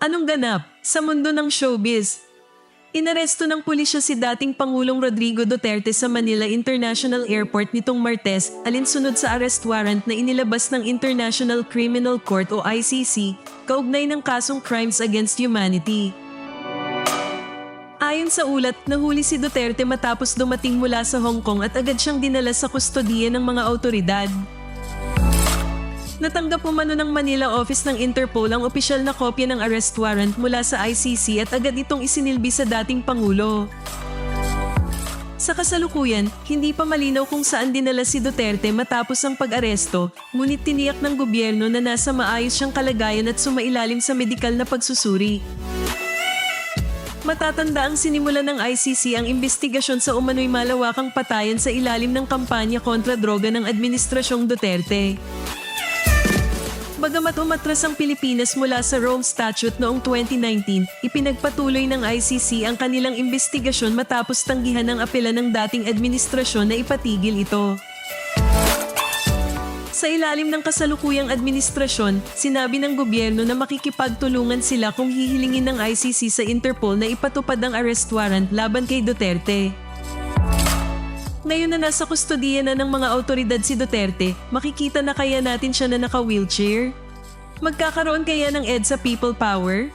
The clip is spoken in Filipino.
Anong ganap sa mundo ng showbiz? Inaresto ng pulisya si dating Pangulong Rodrigo Duterte sa Manila International Airport nitong Martes alinsunod sa arrest warrant na inilabas ng International Criminal Court o ICC kaugnay ng kasong Crimes Against Humanity. Ayon sa ulat, nahuli si Duterte matapos dumating mula sa Hong Kong at agad siyang dinala sa kustodiya ng mga autoridad. Natanggap umano ng Manila office ng Interpol ang opisyal na kopya ng arrest warrant mula sa ICC at agad itong isinilbi sa dating Pangulo. Sa kasalukuyan, hindi pa malinaw kung saan dinala si Duterte matapos ang pag-aresto, ngunit tiniyak ng gobyerno na nasa maayos siyang kalagayan at sumailalim sa medikal na pagsusuri. Matatanda ang sinimula ng ICC ang investigasyon sa umano'y malawakang patayan sa ilalim ng kampanya kontra droga ng Administrasyong Duterte. Bagamat umatras ang Pilipinas mula sa Rome Statute noong 2019, ipinagpatuloy ng ICC ang kanilang investigasyon matapos tanggihan ng apela ng dating administrasyon na ipatigil ito. Sa ilalim ng kasalukuyang administrasyon, sinabi ng gobyerno na makikipagtulungan sila kung hihilingin ng ICC sa Interpol na ipatupad ang arrest warrant laban kay Duterte. Ngayon na nasa kustodiya na ng mga autoridad si Duterte, makikita na kaya natin siya na naka-wheelchair? Magkakaroon kaya ng EDSA People Power?